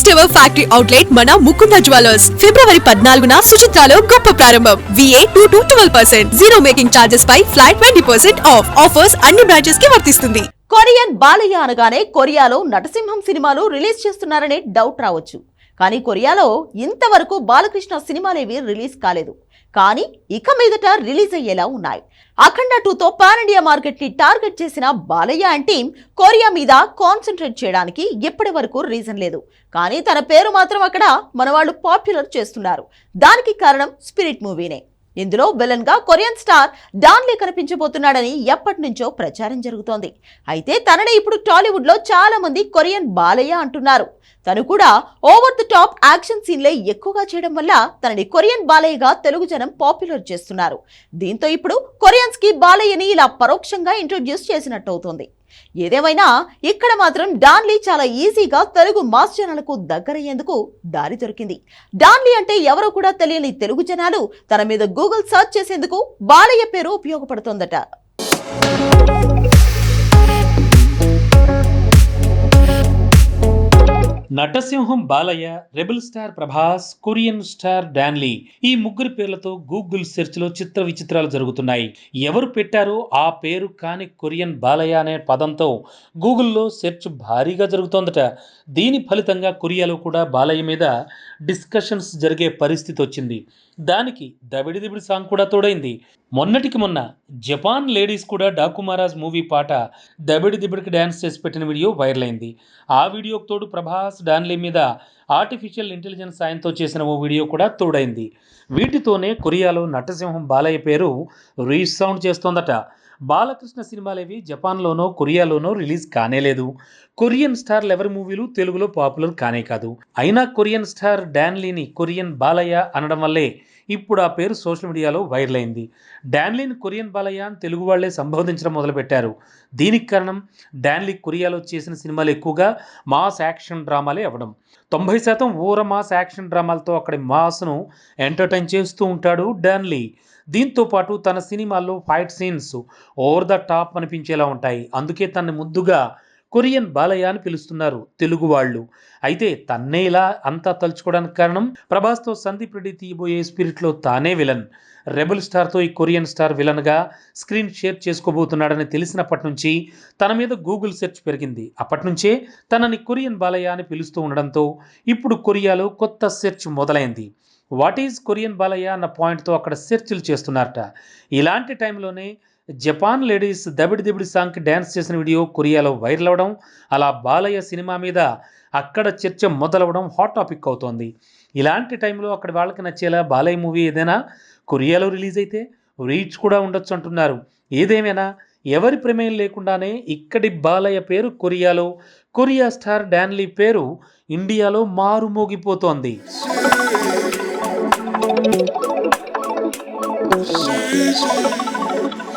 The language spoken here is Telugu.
ఫస్ట్ ఎవర్ ఫ్యాక్టరీ అవుట్లెట్ మన ముకుంద జ్యువెలర్స్. ఫిబ్రవరి పద్నాలుగున సుచిత్రాలో గొప్ప ప్రారంభం. VA two to twelve percent zero making charges pi flat twenty percent off offers అన్ని బ్రాంచెస్కి వర్తిస్తుంది. కొరియన్ బాలయ్య అనగానే కొరియాలో నటసింహం సినిమాలు రిలీజ్ చేస్తున్నారనే డౌట్ రావచ్చు. కానీ కొరియాలో ఇంతవరకు బాలకృష్ణ సినిమాలేవి రిలీజ్ కాలేదు. కానీ ఇక మీదట రిలీజ్ అయ్యేలా ఉన్నాయి. అఖండ టూతో పాన్ ఇండియా మార్కెట్ని టార్గెట్ చేసిన బాలయ్య అంటే కొరియా మీద కాన్సన్ట్రేట్ చేయడానికి ఇప్పటి వరకు రీజన్ లేదు. కానీ తన పేరు మాత్రం అక్కడ మనవాళ్ళు పాపులర్ చేస్తున్నారు. దానికి కారణం స్పిరిట్ మూవీనే. ఇందులో విలన్గా కొరియన్ స్టార్ డాన్లీ కనిపించబోతున్నాడని ఎప్పటి నుంచో ప్రచారం జరుగుతోంది. అయితే తననే ఇప్పుడు టాలీవుడ్లో చాలా మంది కొరియన్ బాలయ్య అంటున్నారు. తను కూడా ఓవర్ ది టాప్ యాక్షన్ సీన్లే ఎక్కువగా చేయడం వల్ల తనని కొరియన్ బాలయ్యగా తెలుగు జనం పాపులర్ చేస్తున్నారు. దీంతో ఇప్పుడు కొరియన్స్కి బాలయ్యని ఇలా పరోక్షంగా ఇంట్రొడ్యూస్ చేసినట్టు అవుతోంది ఏదేమైనా ఇక్కడ మాత్రం డాన్లీ చాలా ఈజీగా తెలుగు మాస్ జనాలకు దగ్గరయ్యేందుకు దారి దొరికింది. డాన్లీ అంటే ఎవరో కూడా తెలియని తెలుగు జనాలు తన మీద గూగుల్ సర్చ్ చేసేందుకు బాలయ్య పేరు ఉపయోగపడుతోందట. నటసింహం Balayya rebel star Prabhas Korean star Don Lee ఈ ముగ్గురి పేర్లతో గూగుల్ సెర్చ్లో చిత్ర విచిత్రాలు జరుగుతున్నాయి. ఎవరు పెట్టారో ఆ పేరు కాని కొరియన్ బాలయ్య అనే పదంతో గూగుల్లో సెర్చ్ భారీగా జరుగుతోందట. దీని ఫలితంగా కొరియాలో కూడా బాలయ్య మీద డిస్కషన్స్ జరిగే పరిస్థితి వచ్చింది. దానికి దవిడి దిబిడి సాంగ్ కూడా తోడైంది. మొన్నటికి మొన్న జపాన్ లేడీస్ కూడా డాకు మహారాజ్ మూవీ పాట దబిడి దిబిడికి డ్యాన్స్ చేసి పెట్టిన వీడియో వైరల్ అయింది. ఆ వీడియోకి తోడు ప్రభాస్ డాన్లీ మీద ఆర్టిఫిషియల్ ఇంటెలిజెన్స్ సాయంతో చేసిన ఓ వీడియో కూడా తోడైంది. వీటితోనే కొరియాలో నటసింహం బాలయ్య పేరు రీసౌండ్ చేస్తోందట. బాలకృష్ణ సినిమాలేవి జపాన్లోనో కొరియాలోనో రిలీజ్ కానేలేదు. కొరియన్ స్టార్ లెవర్ మూవీలు తెలుగులో పాపులర్ కానే కాదు. అయినా కొరియన్ స్టార్ డాన్లీని కొరియన్ బాలయ్య అనడం వల్లే ఇప్పుడు ఆ పేరు సోషల్ మీడియాలో వైరల్ అయింది. డాన్లీని కొరియన్ బాలయ్య అని తెలుగు వాళ్ళే సంబోధించడం మొదలుపెట్టారు. దీనికి కారణం డాన్లీ కొరియాలో చేసిన సినిమాలు ఎక్కువగా మాస్ యాక్షన్ డ్రామాలే అవ్వడం. తొంభై శాతం ఊర మాస్ యాక్షన్ డ్రామాలతో అక్కడి మాస్ను ఎంటర్టైన్ చేస్తూ ఉంటాడు డాన్లీ. దీంతో పాటు తన సినిమాల్లో fight scenes over the top అనిపించేలా ఉంటాయి. అందుకే తనని ముద్దుగా కొరియన్ బాలయ్య అని పిలుస్తున్నారు తెలుగు వాళ్ళు. అయితే తన్నే ఇలా అంతా తలుచుకోవడానికి కారణం ప్రభాస్తో సందీప్ రెడ్డి తీయబోయే స్పిరిట్లో తానే విలన్. రెబల్ స్టార్తో ఈ కొరియన్ స్టార్ విలన్గా స్క్రీన్ షేర్ చేసుకోబోతున్నాడని తెలిసినప్పటి నుంచి తన మీద గూగుల్ సెర్చ్ పెరిగింది. అప్పటి నుంచే తనని కొరియన్ బాలయ్య అని పిలుస్తూ ఉండడంతో ఇప్పుడు కొరియాలో కొత్త సెర్చ్ మొదలైంది. వాట్ ఈజ్ కొరియన్ బాలయ్య అన్న పాయింట్తో అక్కడ సెర్చ్లు చేస్తున్నారట. ఇలాంటి టైంలోనే జపాన్ లేడీస్ దబిడి దిబిడి సాంగ్కి డ్యాన్స్ చేసిన వీడియో కొరియాలో వైరల్ అవ్వడం అలా బాలయ్య సినిమా మీద అక్కడ చర్చ మొదలవడం హాట్ టాపిక్ అవుతోంది. ఇలాంటి టైంలో అక్కడ వాళ్ళకి నచ్చేలా బాలయ్య మూవీ ఏదైనా కొరియాలో రిలీజ్ అయితే రీచ్ కూడా ఉండొచ్చు అంటున్నారు. ఏదేమైనా ఎవరి ప్రమేయం లేకుండానే ఇక్కడి బాలయ్య పేరు కొరియాలో కొరియా స్టార్ డాన్లీ పేరు ఇండియాలో మారుమోగిపోతోంది. She's